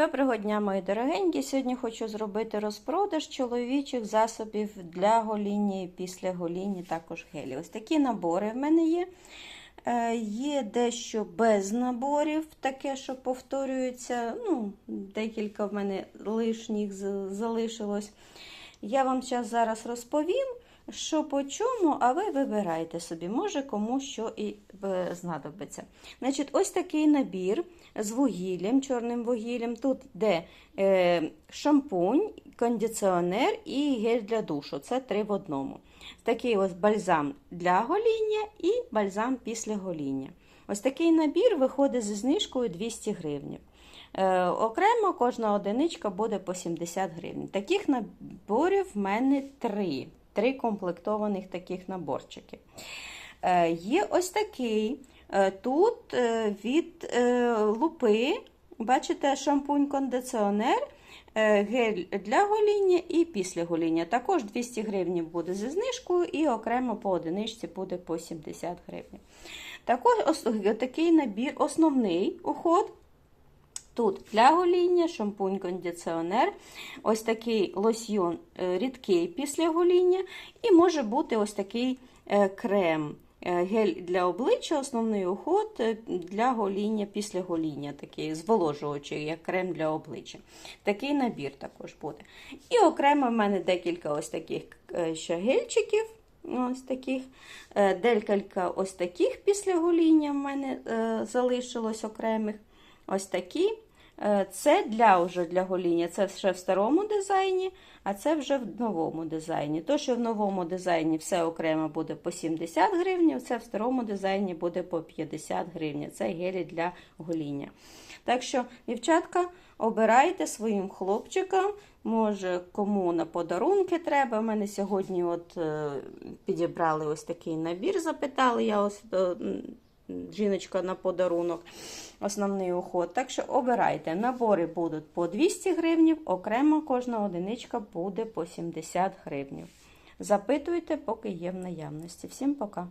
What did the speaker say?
Доброго дня, мої дорогенькі. Сьогодні хочу зробити розпродаж чоловічих засобів для гоління і після гоління, також гелі. Ось такі набори в мене є. Е, Є дещо без наборів, таке, що повторюється. Ну, Декілька в мене лишніх залишилось. Я вам зараз розповім, що по чому, а ви вибирайте собі, може кому що і е, знадобиться. Значить, ось такий набір з вугіллям, чорним вугіллям. Тут йде е, шампунь, кондиціонер і гель для душу. Це три в одному. Такий ось бальзам для гоління і бальзам після гоління. Ось такий набір виходить зі знижкою 200 гривень. Окремо кожна одиничка буде по 70 гривень. Таких наборів в мене три. Три комплектованих таких наборчики. Е, є ось такий. Е, тут е, від лупи, бачите, шампунь-кондиціонер, гель для гоління і після гоління. Також 200 гривень буде зі знижкою, і окремо по одиничці буде по 70 гривень. Також такий набір, основний уход. Тут для гоління, шампунь-кондиціонер, ось такий лосьйон е, рідкий після гоління, і може бути ось такий е, крем. е, Гель для обличчя, основний уход для гоління після гоління, такий зволожуючий, як крем для обличчя. Такий набір також буде. І окремо в мене декілька ось таких ще гельчиків. Ось таких, декілька ось таких після гоління в мене залишилось окремих. Ось такі. Е, Це для вже для гоління, це ще в старому дизайні, а це вже в новому дизайні. То, що в новому дизайні все окремо буде по 70 гривень, це в старому дизайні буде по 50 гривень. Це гелі для гоління. Так що, дівчатка, обирайте своїм хлопчикам, може кому на подарунки треба. У мене сьогодні от е, підібрали ось такий набір, запитали я ось. Жіночка на подарунок, основний уход. Так що обирайте. Набори будуть по 200 гривнів, окремо кожна одиничка буде по 70 гривнів. Запитуйте, поки є в наявності. Всім пока!